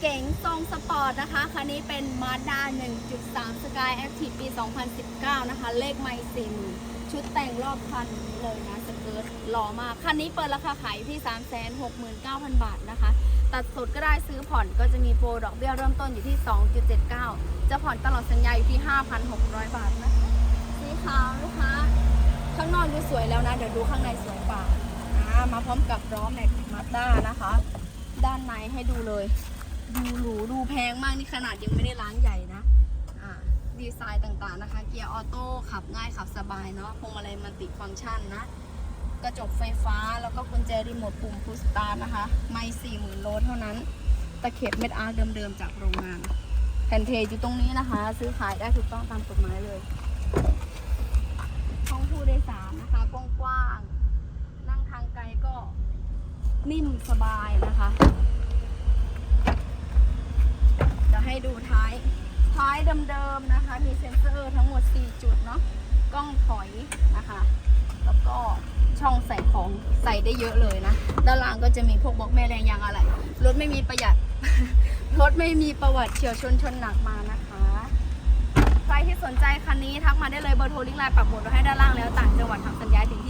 เก๋งทรงสปอร์ตนะคะ คันนี้เป็น Mazda 1.3 Sky Active ปี 2019 นะคะ เลขไม่สี่ชุดแต่งรอบคันนี้เลยนะ สเกิร์ตหล่อมาก คันนี้เปิดราคาขายอยู่ที่ 369,000 บาทนะคะ ตัดสดก็ได้ซื้อผ่อนก็จะมีโปรดอกเบี้ยเริ่มต้นอยู่ที่ 2.79 จะผ่อนตลอดสัญญาอยู่ที่ 5,600 บาทนะคะสีขาวลูกค้า ข้างนอกดูสวยแล้วนะ เดี๋ยวดูข้างในสวยกว่าอ่ามาพร้อมกับล้อแม็กมาด้านะคะ ด้านในให้ดูเลย ดูหรูดูแพงมากนี่ขนาดยังไม่ได้ล้างใหญ่นะอ่าดีไซน์ต่างๆนะคะ เกียร์ออโต้ขับง่ายขับสบายเนาะพวงมาลัยมันติฟังก์ชันนะกระจกไฟฟ้าแล้วก็กุญแจรีโมทปุ่มพุชสตาร์นะคะ ไม่สี่หมื่นโลเท่านั้น ตะเข็บเม็ดอาร์เดิมๆจากโรงงาน แผ่นเทอยู่ตรงนี้นะคะ ซื้อขายได้ถูกต้องตามกฎหมายเลยห้องผู้โดยสารนะคะ กว้างๆ นั่งทางไกลก็นิ่มสบายนะคะให้ดูท้าย ท้ายเดิมๆนะคะ มีเซ็นเซอร์ทั้งหมด 4 จุดเนาะ กล้องถอยนะคะ แล้วก็ช่องใส่ของใส่ได้เยอะเลยนะ ด้านล่างก็จะมีพวกบล็อกแม่แรงยางอะไร รถไม่มีประหยัด รถไม่มีประวัติเฉียวชนชนหนักมานะคะ ใครที่สนใจคันนี้ทักมาได้เลยเบอร์โทรลิงก์ไลน์ปักหมุดไว้ให้ด้านล่างแล้วต่างจังหวัดทำสัญญาถึงที่